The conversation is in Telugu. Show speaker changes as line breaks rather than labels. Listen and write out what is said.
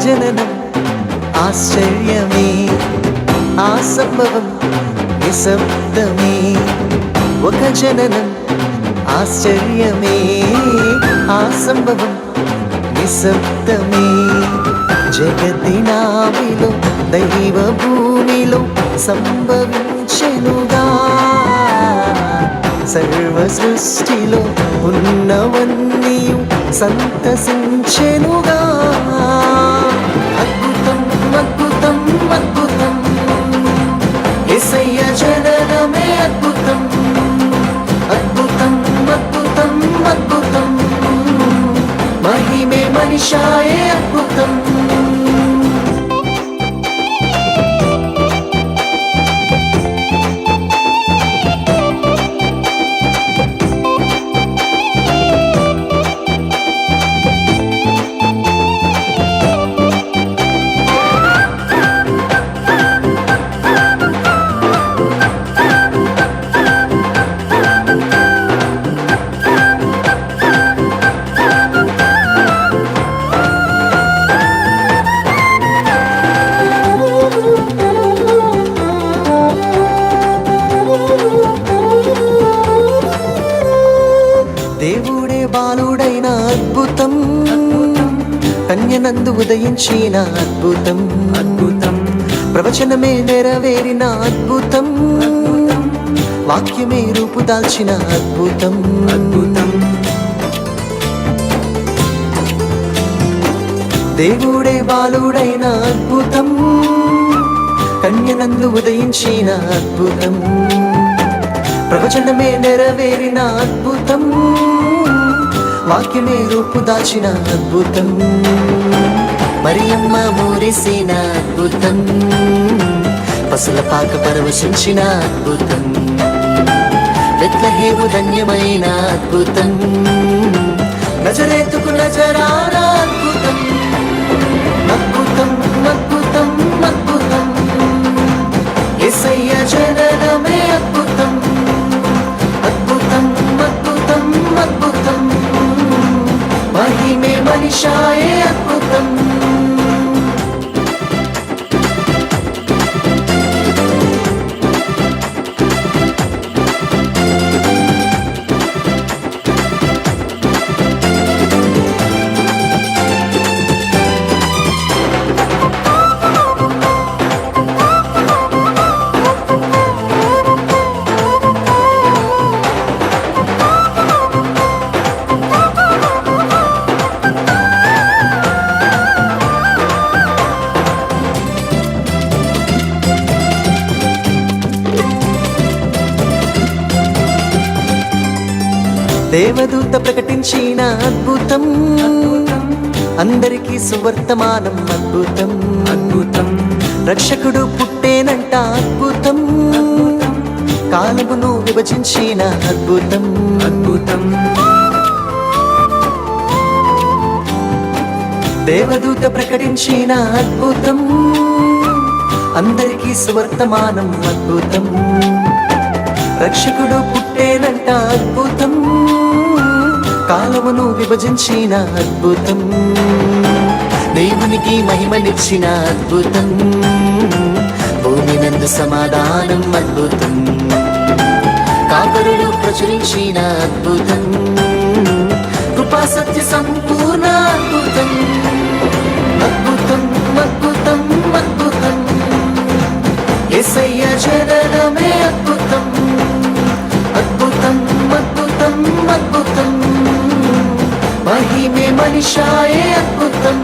జననం ఆశ్చర్యమే ఆ సంభవం నిశబ్దమే ఒక జననం ఆశ్చర్యమే ఆ సంభవం నిశబ్దమే జగతినావిలో దైవ భూమిలో సంభవించెనుగా సర్వ సృష్టిలో ఉన్నవన్నీయు సంతసించెనుగా బాలుడైన అద్భుతం. కన్యనందు ఉదయించిన అద్భుతం.
అద్భుతం.
ప్రవచనమే నెరవేరిన అద్భుతం. వాక్యమే రూపుదాల్చిన అద్భుతం.
అద్భుతం.
దేవుడే బాలుడైన అద్భుతం. కన్యనందు ఉదయించిన అద్భుతం. ప్రవచనమే నెరవేరిన అద్భుతం. వాక్యమే రూపు దాచిన అద్భుతం. మరియమ్మ మూరిసిన అద్భుతం. పసుల పాక పరవశించిన అద్భుతం. బెత్లహేము ధన్యమైన అద్భుతం. నజరేతుకు నజరాన అద్భుతం. shayet దేవదూత ప్రకటించిన అద్భుతం. అందరికీ సువర్తమానం అద్భుతం.
అద్భుతం.
రక్షకుడు పుట్టేనంట అద్భుతం. కాలమును విభజించిన అద్భుతం.
అద్భుతం.
దేవదూత ప్రకటించిన అద్భుతం. అందరికీ సువర్తమానం అద్భుతం. రక్షకుడు పుట్టేనంట అద్భుతం. కాలమును విభజించిన అద్భుతం. దేవునికి మహిమనిచ్చిన అద్భుతం. భూమి నందు సమాధానం అద్భుతం. కాపరులు ప్రచురించిన అద్భుతం. కృపా సత్య సంపూర్ణ అద్భుతం మహిమే మనిషాయే అద్భుతం